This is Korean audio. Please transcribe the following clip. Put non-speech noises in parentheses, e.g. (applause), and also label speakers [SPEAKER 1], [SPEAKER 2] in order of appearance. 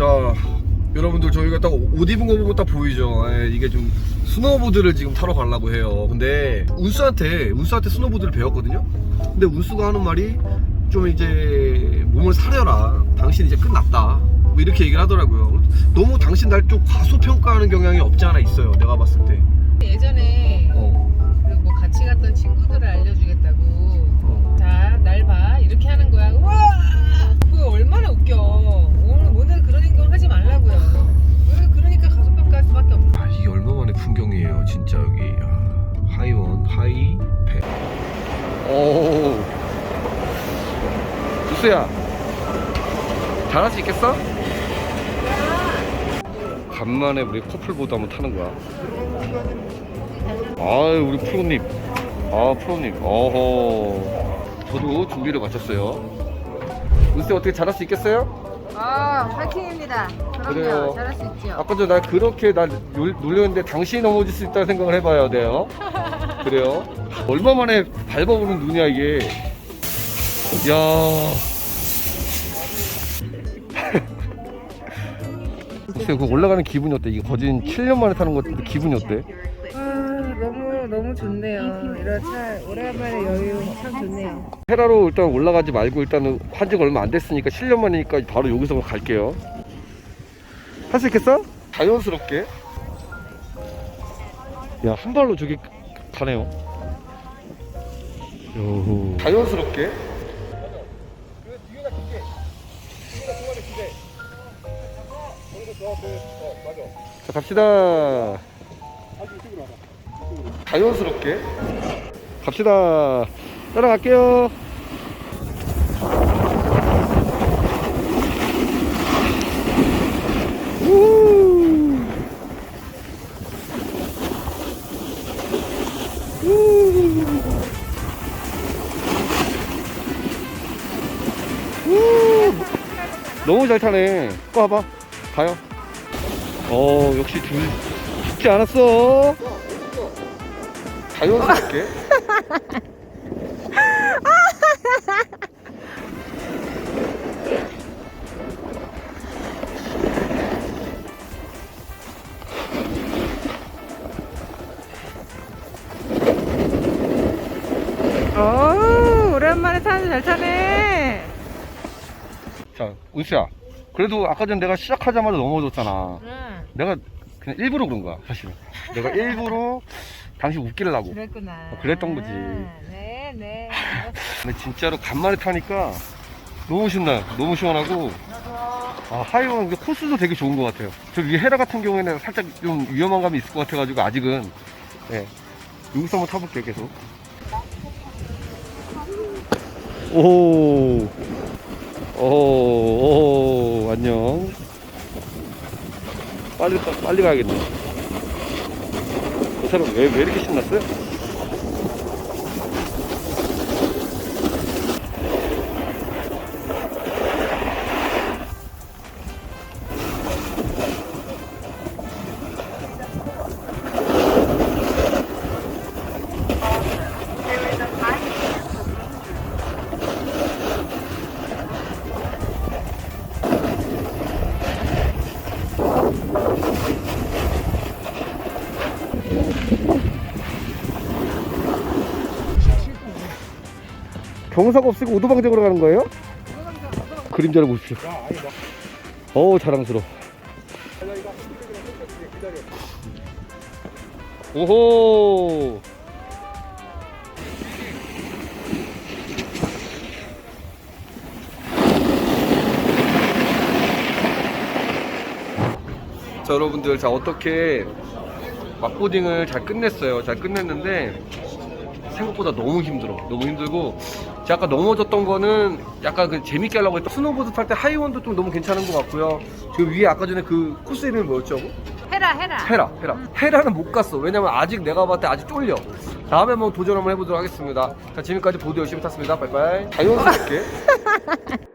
[SPEAKER 1] 자 여러분들 저희가 딱 옷 입은 거 보고 딱 보이죠? 예, 이게 좀 스노보드를 지금 타러 가려고 해요. 근데 운수한테 운수한테 스노보드를 배웠거든요? 근데 운수가 하는 말이 좀 이제 몸을 사려라. 당신 이제 끝났다. 뭐 이렇게 얘기를 하더라고요. 너무 당신 날 좀 과소평가하는 경향이 없지 않아 있어요. 내가 봤을 때.
[SPEAKER 2] 예전에
[SPEAKER 1] 어,
[SPEAKER 2] 그뭐 같이 갔던 친구들을 알려주겠다고
[SPEAKER 1] 어.
[SPEAKER 2] 자 날 봐 이렇게 하는 거야 우와 그거 얼마나 웃겨 오늘 오늘 그런 행동 하지 말라고요 왜 그러니까 가속평가할 수밖에 없어
[SPEAKER 1] 아 이게 얼마만의 풍경이에요 진짜 여기 야, 하이원 하이 배 오. 우수야 잘할 수 있겠어? 간만에 우리 커플보드 한번 타는 거야. 아유 우리 프로님. 아 프로님. 어허. 저도 준비를 마쳤어요. 우수 어떻게 잘할 수 있겠어요?
[SPEAKER 2] 아 파이팅입니다 그럼요
[SPEAKER 1] 그래요.
[SPEAKER 2] 잘할 수 있죠
[SPEAKER 1] 아까 전에 나 그렇게 나 놀- 놀렸는데 당신이 넘어질 수 있다는 생각을 해봐야 돼요. 그래요? 얼마 만에 밟아보는 눈이야 이게. 야. 글쎄 (laughs) 그 올라가는 기분이 어때? 이게 거진 7년 만에 타는 것 같은데 기분이 어때?
[SPEAKER 2] 아 너무 너무 좋네요 이런 차 오랜만에 여유 참 좋네요
[SPEAKER 1] 헤라로 일단 올라가지 말고 일단은 한지가 얼마 안 됐으니까 7년 만이니까 바로 여기서 갈게요. 할 수 있겠어? 자연스럽게. 야, 한 발로 저기 가네요. 요. 자연스럽게. 자, 갑시다. 자연스럽게. 갑시다. 따라갈게요. 너무 잘 타네. 꺼 봐봐. 가요. 어, 역시 줄 죽지 않았어. 자연스럽게.
[SPEAKER 2] 오 오랜만에 타는데 잘 타네
[SPEAKER 1] 자, 은수야. 그래도 아까 전에 내가 시작하자마자 넘어졌잖아.
[SPEAKER 2] 응
[SPEAKER 1] 내가 그냥 일부러 그런 거야, 사실은. 내가 (laughs) 일부러 당신 웃기려고.
[SPEAKER 2] 그랬구나
[SPEAKER 1] 어, 그랬던 거지.
[SPEAKER 2] 네네
[SPEAKER 1] 근데 진짜로 간만에 타니까 너무 신나요. 너무 시원하고. 아, 하이원 근데 코스도 되게 좋은 것 같아요. 저 위에 헤라 같은 경우에는 살짝 좀 위험한 감이 있을 것 같아가지고 아직은. 네. 여기서 한번 타볼게요, 계속. 오. 오, 오, 안녕. 빨리, 가- 빨리 가야겠네. 저 사람 왜, 왜 이렇게 신났어요? 경사가 없으니까 오도방정으로 가는 거예요? 그림자를 보십시오. 어우, 자랑스러워. 오호! 자, 여러분들, 자, 어떻게 막보딩을 잘 끝냈어요. 잘 끝냈는데, 생각보다 너무 힘들어. 너무 힘들고 제가 아까 넘어졌던 거는 약간 그 재밌게 하려고 했던 스노보드 탈 때 하이원도 좀 너무 괜찮은 것 같고요. 그 위에 아까 전에 그 코스 이름이 뭐였죠?
[SPEAKER 2] 헤라 헤라
[SPEAKER 1] 헤라, 헤라. 헤라는 못 갔어. 왜냐면 아직 내가 봤을 때 아직 쫄려. 다음에 한번 도전 한번 해보도록 하겠습니다. 자, 지금까지 보드 열심히 탔습니다. 빠이빠이. 자연스럽게. (laughs)